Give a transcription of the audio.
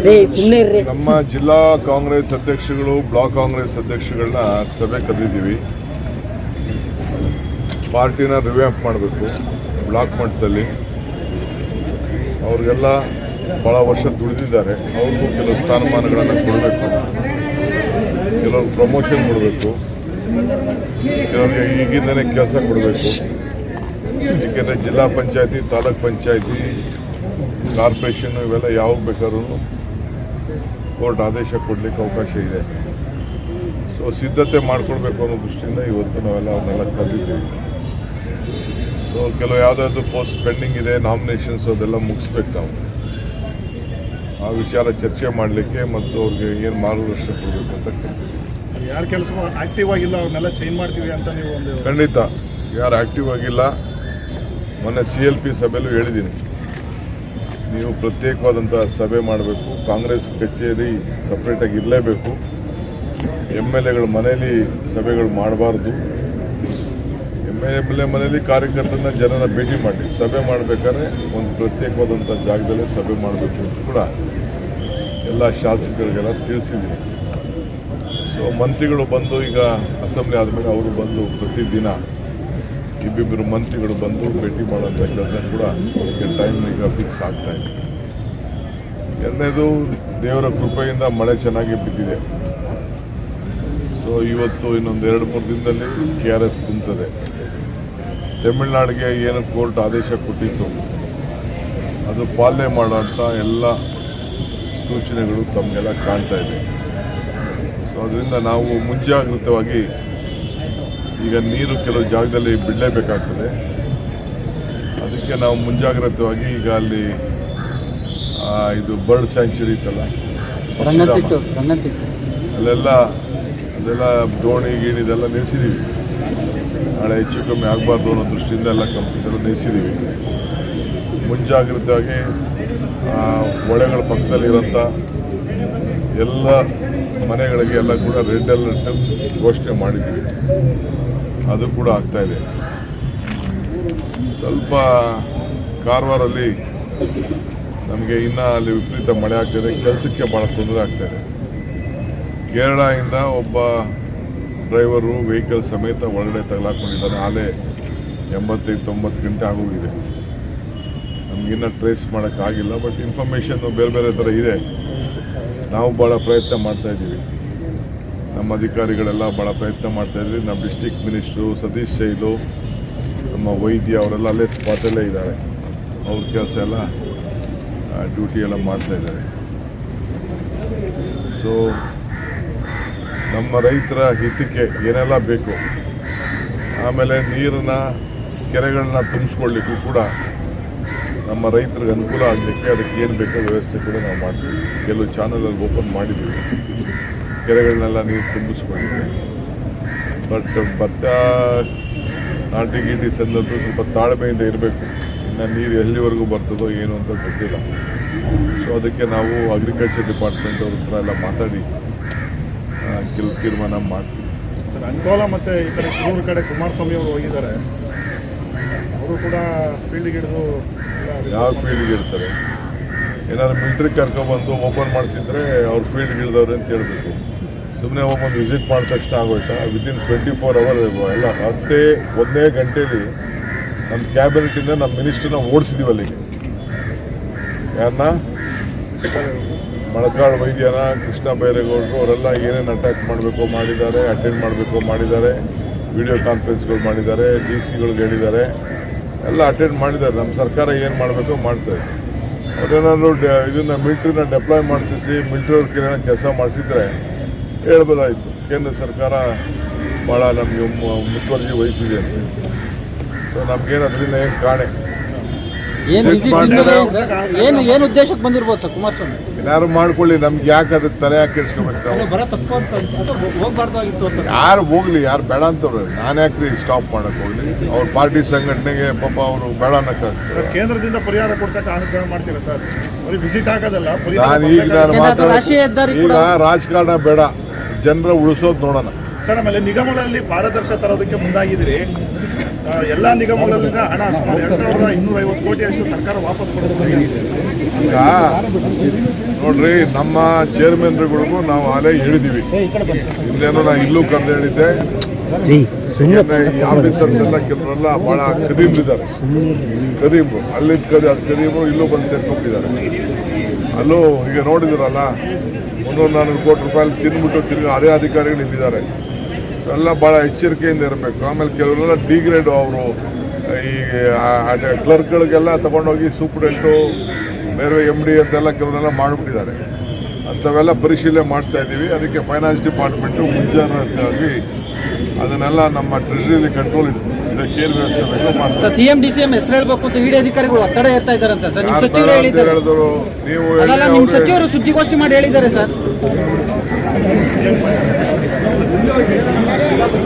ನಮ್ಮ ಜಿಲ್ಲಾ ಕಾಂಗ್ರೆಸ್ ಅಧ್ಯಕ್ಷಗಳು, ಬ್ಲಾಕ್ ಕಾಂಗ್ರೆಸ್ ಅಧ್ಯಕ್ಷಗಳನ್ನ ಸಭೆ ಕರೆದಿದ್ದೀವಿ. ಪಾರ್ಟಿನ ರಿವ್ಯಾಂಪ್ ಮಾಡಬೇಕು, ಬ್ಲಾಕ್ ಮಟ್ಟದಲ್ಲಿ. ಅವ್ರಿಗೆಲ್ಲ ಭಾಳ ವರ್ಷ ದುಡಿದಿದ್ದಾರೆ. ಅವ್ರಿಗೂ ಕೆಲವು ಸ್ಥಾನಮಾನಗಳನ್ನು ಕೊಡಬೇಕು. ಕೆಲವ್ರಿಗೆ ಪ್ರಮೋಷನ್ ಕೊಡಬೇಕು. ಕೆಲವರಿಗೆ ಈಗಿಂದನೇ ಕೆಲಸ ಕೊಡಬೇಕು. ಏಕೆಂದರೆ ಜಿಲ್ಲಾ ಪಂಚಾಯತಿ, ತಾಲೂಕ್ ಪಂಚಾಯತಿ, ಕಾರ್ಪೊರೇಷನ್ ಇವೆಲ್ಲ ಯಾವಾಗ ಬೇಕಾದ್ರೂ ಕೋರ್ಟ್ ಆದೇಶ ಕೊಡಲಿಕ್ಕೆ ಅವಕಾಶ ಇದೆ. ಸೊ ಸಿದ್ಧತೆ ಮಾಡ್ಕೊಳ್ಬೇಕು ಅನ್ನೋ ದೃಷ್ಟಿಯಿಂದ ಇವತ್ತು ನಾವೆಲ್ಲ ಅವನ್ನೆಲ್ಲ ಕಲಿತೀವಿ ಸೊ ಕೆಲವು ಯಾವುದಾದ್ರು ಪೋಸ್ಟ್ ಪೆಂಡಿಂಗ್ ಇದೆ ನಾಮಿನೇಷನ್ಸ್ ಅದೆಲ್ಲ ಮುಗಿಸ್ಬೇಕು ನಾವು. ಆ ವಿಚಾರ ಚರ್ಚೆ ಮಾಡಲಿಕ್ಕೆ ಮತ್ತು ಅವ್ರಿಗೆ ಏನು ಮಾರ್ಗದರ್ಶನ ಕೊಡಬೇಕು ಅಂತ ಕೇಳ್ತೀವಿ. ಯಾರು ಕೆಲಸ ಆಕ್ಟಿವ್ ಆಗಿಲ್ಲ ಅವ್ರನ್ನೆಲ್ಲ ಚೇಂಜ್ ಮಾಡ್ತೀವಿ ಅಂತ ನೀವು ಒಂದು ಖಂಡಿತ. ಯಾರು ಆ್ಯಕ್ಟಿವ್ ಆಗಿಲ್ಲ ಮೊನ್ನೆ ಸಿ ಎಲ್ ಪಿ ಸಭೆಯಲ್ಲೂ ಹೇಳಿದ್ದೀನಿ. ನೀವು ಪ್ರತ್ಯೇಕವಾದಂಥ ಸಭೆ ಮಾಡಬೇಕು. ಕಾಂಗ್ರೆಸ್ ಕಚೇರಿ ಸಪ್ರೇಟಾಗಿ ಇರಲೇಬೇಕು. ಎಂ ಎಲ್ ಎಗಳ ಮನೆಯಲ್ಲಿ ಸಭೆಗಳು ಮಾಡಬಾರ್ದು. ಎಂ ಎಲ್ ಎ ಮನೆಯಲ್ಲಿ ಕಾರ್ಯಕರ್ತರನ್ನ ಜನನ ಭೇಟಿ ಮಾಡಿ, ಸಭೆ ಮಾಡಬೇಕಾದ್ರೆ ಒಂದು ಪ್ರತ್ಯೇಕವಾದಂಥ ಜಾಗದಲ್ಲೇ ಸಭೆ ಮಾಡಬೇಕು ಅಂತ ಕೂಡ ಎಲ್ಲ ಶಾಸಕರಿಗೆಲ್ಲ ತಿಳಿಸಿದ್ದೀನಿ. ಸೊ ಮಂತ್ರಿಗಳು ಬಂದು ಈಗ ಅಸೆಂಬ್ಲಿ ಆದಮೇಲೆ ಅವರು ಬಂದು ಪ್ರತಿದಿನ ಇಬ್ಬಿಬ್ಬರು ಮಂತ್ರಿಗಳು ಬಂದು ಭೇಟಿ ಮಾಡೋಂಥ ಕೆಲಸ ಕೂಡ ಅದಕ್ಕೆ ಟೈಮ್ ಈಗ ಫಿಕ್ಸ್ ಆಗ್ತಾ ಇದೆ. ಎರಡನೇದು, ದೇವರ ಕೃಪೆಯಿಂದ ಮಳೆ ಚೆನ್ನಾಗಿ ಬಿದ್ದಿದೆ. ಸೊ ಇವತ್ತು ಇನ್ನೊಂದು ಎರಡು, ಮೂರು ದಿನದಲ್ಲಿ ಕೆ ಆರ್ ಎಸ್ ತುಂಬುತ್ತದೆ ತಮಿಳ್ನಾಡಿಗೆ ಏನು ಕೋರ್ಟ್ ಆದೇಶ ಕೊಟ್ಟಿತ್ತು, ಅದು ಪಾಲನೆ ಮಾಡೋಂಥ ಎಲ್ಲ ಸೂಚನೆಗಳು ತಮಗೆಲ್ಲ ಕಾಣ್ತಾ ಇದೆ. ಸೊ ಅದರಿಂದ ನಾವು ಮುಂಜಾಗ್ರತವಾಗಿ ಈಗ ನೀರು ಕೆಲವು ಜಾಗದಲ್ಲಿ ಬಿಡಲೇಬೇಕಾಗ್ತದೆ. ಅದಕ್ಕೆ ನಾವು ಮುಂಜಾಗ್ರತವಾಗಿ ಈಗ ಅಲ್ಲಿ ಇದು ಬರ್ಡ್ ಸ್ಯಾಂಕ್ಚುರಿ ಇತ್ತಲ್ಲ ಅಲ್ಲೆಲ್ಲ ಅದೆಲ್ಲ ದೋಣಿ ಗೀಣಿ ಇದೆಲ್ಲ ನೆನೆಸಿದ್ದೀವಿ ನಾಳೆ ಹೆಚ್ಚು ಕಮ್ಮಿ ಆಗಬಾರ್ದು ಅನ್ನೋ ದೃಷ್ಟಿಯಿಂದ ಎಲ್ಲ ಕಂಪ್ನಿಗಳು ನಿಲ್ಲಿಸಿದ್ದೀವಿ ಮುಂಜಾಗ್ರತೆಯಾಗಿ ಹೊಳೆಗಳ ಪಕ್ಕದಲ್ಲಿರೋಂಥ ಎಲ್ಲ ಮನೆಗಳಿಗೆ ಎಲ್ಲ ಕೂಡ ರೆಡ್ ಅಲರ್ಟ್ ಘೋಷಣೆ ಮಾಡಿದ್ದೀವಿ. ಅದು ಕೂಡ ಆಗ್ತಾ ಇದೆ. ಸ್ವಲ್ಪ ಕಾರವಾರಲ್ಲಿ ನಮಗೆ ಇನ್ನೂ ಅಲ್ಲಿ ವಿಪರೀತ ಮಳೆ ಆಗ್ತಾಯಿದೆ ಕೆಲಸಕ್ಕೆ ಭಾಳ ತೊಂದರೆ ಆಗ್ತಾಯಿದೆ ಕೇರಳದಿಂದ ಒಬ್ಬ ಡ್ರೈವರು ವೆಹಿಕಲ್ ಸಮೇತ ಒಳಗಡೆ ತಗಲಾಕೊಂಡಿದ್ದಾನೆ, ಆಲೆ ಎಂಬತ್ತೈದು, ತೊಂಬತ್ತು ಗಂಟೆ ಆಗೋಗಿದೆ. ನಮಗಿನ್ನ ಟ್ರೇಸ್ ಮಾಡೋಕ್ಕಾಗಿಲ್ಲ, ಬಟ್ ಇನ್ಫಾರ್ಮೇಷನ್ನು ಬೇರೆ ಬೇರೆ ಥರ ಇದೆ. ನಾವು ಭಾಳ ಪ್ರಯತ್ನ ಮಾಡ್ತಾ ಇದ್ದೀವಿ. ನಮ್ಮ ಅಧಿಕಾರಿಗಳೆಲ್ಲ ಭಾಳ ಪ್ರಯತ್ನ ಮಾಡ್ತಾ ಇದ್ವಿ. ನಮ್ಮ ಡಿಸ್ಟಿಕ್ ಮಿನಿಸ್ಟ್ರು ಸತೀಶ್ ಶೈಲು, ನಮ್ಮ ವೈದ್ಯ ಅವರೆಲ್ಲ ಅಲ್ಲೇ ಸ್ಪಾಟಲ್ಲೇ ಇದ್ದಾರೆ. ಅವ್ರ ಕೆಲಸ ಎಲ್ಲ ಡ್ಯೂಟಿ ಎಲ್ಲ ಮಾಡ್ತಾಯಿದ್ದಾರೆ ಸೊ ನಮ್ಮ ರೈತರ ಹಿತಕ್ಕೆ ಏನೆಲ್ಲ ಬೇಕು? ಆಮೇಲೆ ನೀರನ್ನ, ಕೆರೆಗಳನ್ನ ತುಂಬಿಸ್ಕೊಳ್ಳಿಕ್ಕೂ ಕೂಡ ನಮ್ಮ ರೈತರಿಗೆ ಅನುಕೂಲ ಆಗಲಿಕ್ಕೆ ಅದಕ್ಕೆ ಏನು ಬೇಕೋ ವ್ಯವಸ್ಥೆ ಕೂಡ ನಾವು ಮಾಡ್ತೀವಿ. ಕೆಲವು ಚಾನಲಲ್ಲಿ ಓಪನ್ ಮಾಡಿದ್ದೀವಿ. ಕೆರೆಗಳನ್ನೆಲ್ಲ ನೀರು ತುಂಬಿಸ್ಕೊಂಡಿದೆ. ಬಟ್ ಭತ್ತ ನಾಟಿ ಗೀಟಿ ಸಂದದ್ದು ಸ್ವಲ್ಪ ತಾಳ್ಮೆಯಿಂದ ಇರಬೇಕು. ಇನ್ನು ನೀರು ಎಲ್ಲಿವರೆಗೂ ಬರ್ತದೋ ಏನು ಅಂತ ಗೊತ್ತಿಲ್ಲ. ಸೊ ಅದಕ್ಕೆ ನಾವು ಅಗ್ರಿಕಲ್ಚರ್ ಡಿಪಾರ್ಟ್ಮೆಂಟ್ ಅವ್ರ ಹತ್ರ ಎಲ್ಲ ಮಾತಾಡಿ ಕೆಲ ತೀರ್ಮಾನ ಮಾಡ್ತೀವಿ. ಸರ್ ಅಂಕೋಲ ಮತ್ತು ಈ ಕಡೆ ಶಿವೂರು ಕಡೆ ಕುಮಾರಸ್ವಾಮಿ ಅವರು ಹೋಗಿದ್ದಾರೆ. ಅವರು ಕೂಡ ಫೀಲ್ಡ್ಗೆ ಹಿಡಿದು ಯಾವ ಫೀಲ್ಡ್ಗೆ ಇರ್ತಾರೆ ಏನಾದ್ರು ಮಿಲ್ಟ್ರಿ ಕರ್ಕೊಬಂದು ಓಪನ್ ಮಾಡಿಸಿದ್ರೆ ಅವ್ರು ಫೀಲ್ಡ್ಗೆ ಇಳಿದವ್ರೆ ಅಂತ ಹೇಳ್ಬೇಕು. ಸುಮ್ಮನೆ ಒಬ್ಬೊಂದು ವಿಸಿಟ್ ಮಾಡಿದ ತಕ್ಷಣ ಆಗೋಯ್ತಾ? ವಿತಿನ್ ಟ್ವೆಂಟಿ ಫೋರ್ ಅವರ್ ಎಲ್ಲ ಹತ್ತೇ ಒಂದೇ ಗಂಟೆಯಲ್ಲಿ ನಮ್ಮ ಕ್ಯಾಬಿನೆಟಿಂದ ನಮ್ಮ ಮಿನಿಸ್ಟ್ರನ್ನ ಓಡಿಸಿದೀವಿ ಅಲ್ಲಿಗೆ. ಯಾರನ್ನ ಮಳಕಾಳು ವೈದ್ಯನ, ಕೃಷ್ಣ ಬೈರೇಗೌಡರು, ಅವರೆಲ್ಲ ಏನೇನು ಅಟ್ಯಾಕ್ ಮಾಡಬೇಕು ಮಾಡಿದ್ದಾರೆ ಅಟೆಂಡ್ ಮಾಡಬೇಕು ಮಾಡಿದ್ದಾರೆ ವಿಡಿಯೋ ಕಾನ್ಫರೆನ್ಸ್ಗಳು ಮಾಡಿದ್ದಾರೆ ಡಿ ಸಿಗಳಿಗೆ ಹೇಳಿದ್ದಾರೆ. ಎಲ್ಲ ಅಟೆಂಡ್ ಮಾಡಿದ್ದಾರೆ. ನಮ್ಮ ಸರ್ಕಾರ ಏನು ಮಾಡಬೇಕು ಮಾಡ್ತಾರೆ ಅವ್ರೇನಾದ್ರು ಇದನ್ನು ಮಿಲ್ಟ್ರಿನ ಡೆಪ್ಲಾಯ್ ಮಾಡಿಸಿ ಮಿಲ್ಟ್ರಿ ಅವ್ರಿಗೆ ಕೈಲಿ ಕೆಲಸ ಮಾಡಿಸಿದ್ರೆ ಹೇಳ್ಬೋದಾಯ್ತು. ಕೇಂದ್ರ ಸರ್ಕಾರ ಭಾಳ ನಮಗೆ ಮುತುವರ್ಜಿ ವಹಿಸಿದೆ ಅಂತ. ಸೊ ನಮ್ಗೇನು ಅದರಿಂದ ಏನು ಕಾಣೆ? ಏನು ಏನು ಏನು ಉದ್ದೇಶಕ್ಕೆ ಬಂದಿರ್ಬೋದು ಸರ್ ಕುಮಾರಸ್ವಾಮಿ? ಏನಾದ್ರು ಮಾಡ್ಕೊಳ್ಳಿ ನಮ್ಗೆ ಯಾಕೆ ಅದಕ್ಕೆ ತಲೆ ಯಾಕೆ ಕೆಡ್ಸ್ಕೊಬೇಕು ಯಾರು ಹೋಗ್ಲಿ ಯಾರು ಬೇಡ ಅಂತವ್ರೆ. ನಾನು ಯಾಕ್ರಿ ಸ್ಟಾಪ್ ಮಾಡಕ್ ಹೋಗ್ಲಿ? ಅವ್ರ ಪಾರ್ಟಿ ಸಂಘಟನೆಗೆ ಪಾಪ ಅವರು ಬೇಡ ಅನ್ನಕ್ಕಾಗ್ತದೆ ಕೇಂದ್ರದಿಂದ ಪರಿಹಾರ ಕೊಡ್ಸಕ್ಕೆ ಅನುಗ್ರಹ ಮಾಡ್ತೀರಾ ಸರ್? ಬರೀ ವಿಸಿಟ್ ಆಗೋದಲ್ಲ ನಾನು ಈಗ ನಾನು ಮಾತಾಡ ಈಗ ರಾಜಕಾರಣ ಬೇಡ. ಜನರ ಉಳಿಸೋದು ನೋಡೋಣ. ಸರ್ ಆಮೇಲೆ ನಿಗಮಗಳಲ್ಲಿ ಪಾರದರ್ಶ ತರೋದಕ್ಕೆ ಮುಂದಾಗಿದ್ರಿ ಎಲ್ಲ ನಿಗಮಗಳಲ್ಲಿನ ಹಣ ಸುಮಾರು ಎರಡ್ ಸಾವಿರದ ಇನ್ನೂರ ಐವತ್ತು ಕೋಟಿ ಅಷ್ಟು ಸರ್ಕಾರ ವಾಪಸ್ ಕೊಡೋದು ಈಗ ನೋಡ್ರಿ ನಮ್ಮ ಚೇರ್ಮನ್ಗಳಿಗೂ ನಾವು ಆಲೇ ಹೇಳಿದೀವಿ. ಇಲ್ಲೇನೋ ನಾ ಇಲ್ಲೂ ಕರೆದು ಹೇಳಿದ್ದೆ. ಆಫೀಸರ್ಸ್ ಎಲ್ಲ ಕೆಲವರೆಲ್ಲ ಬಹಳ ಕದೀಮ್ಲಿದ್ದಾರೆ ಕದೀಮ್ರು ಅಲ್ಲಿದ್ದ ಕದಿ ಅದು ಕದೀಮ್ರು ಇಲ್ಲೂ ಬಂದು ಸೇರ್ಕೊಂಡಿದ್ದಾರೆ ಅಲ್ಲೂ ಈಗ ನೋಡಿದ್ರಲ್ಲ ಮುನ್ನೂರು ನಾನ್ನೂರು ಕೋಟಿ ರೂಪಾಯಿ ತಿಂದ್ಬಿಟ್ಟು ತಿರುಗಿ ಅದೇ ಅಧಿಕಾರಿಗಳು ಇಲ್ಲಿದ್ದಾರೆ ಎಲ್ಲ ಭಾಳ ಎಚ್ಚರಿಕೆಯಿಂದ ಇರಬೇಕು. ಆಮೇಲೆ ಕೆಲವರೆಲ್ಲ ಡಿಗ್ರೇಡ್ ಅವರು, ಈ ಕ್ಲರ್ಕ್ಗಳಿಗೆಲ್ಲ ತೊಗೊಂಡೋಗಿ ಸೂಪ್ರೆಂಟು, ಬೇರೆ ಎಂ ಡಿ ಅಂತೆಲ್ಲ ಕೆಲವರೆಲ್ಲ ಮಾಡಿಬಿಟ್ಟಿದ್ದಾರೆ. ಅಂಥವೆಲ್ಲ ಪರಿಶೀಲನೆ ಮಾಡ್ತಾ ಇದ್ದೀವಿ. ಅದಕ್ಕೆ ಫೈನಾನ್ಸ್ ಡಿಪಾರ್ಟ್ಮೆಂಟು ಮುಂಜಾನೆ ಅದನ್ನೆಲ್ಲ ನಮ್ಮ ಟ್ರೆಜರಿಲಿ ಕಂಟ್ರೋಲ್ ಇದಕ್ಕೆ ಏನು ವ್ಯವಸ್ಥೆ ಬೇಕೋ ಮಾಡ್ತಾರೆ ಸರ್ ಸಿಎಂ ಡಿ ಸಿಎಂ ಹೆಸರು ಹೇಳ್ಬೇಕು ಅಂತ ಇಡಿ ಅಧಿಕಾರಿಗಳು ಒತ್ತಡ ಹೇಳ್ತಾ ಇದ್ದಾರಂತ ಸರ್. ನಿಮ್ಮ ಸಚಿವರು ಹೇಳಿದ್ದಾರೆ. ನೀವು ಅಲ್ಲಲ್ಲ ಹೇಳಿ ನಿಮ್ ಅವ್ರು ಸಚಿವರು ಸುದ್ದಿಗೋಷ್ಠಿ ಮಾಡಿ ಹೇಳಿದ್ದಾರೆ ಸರ್.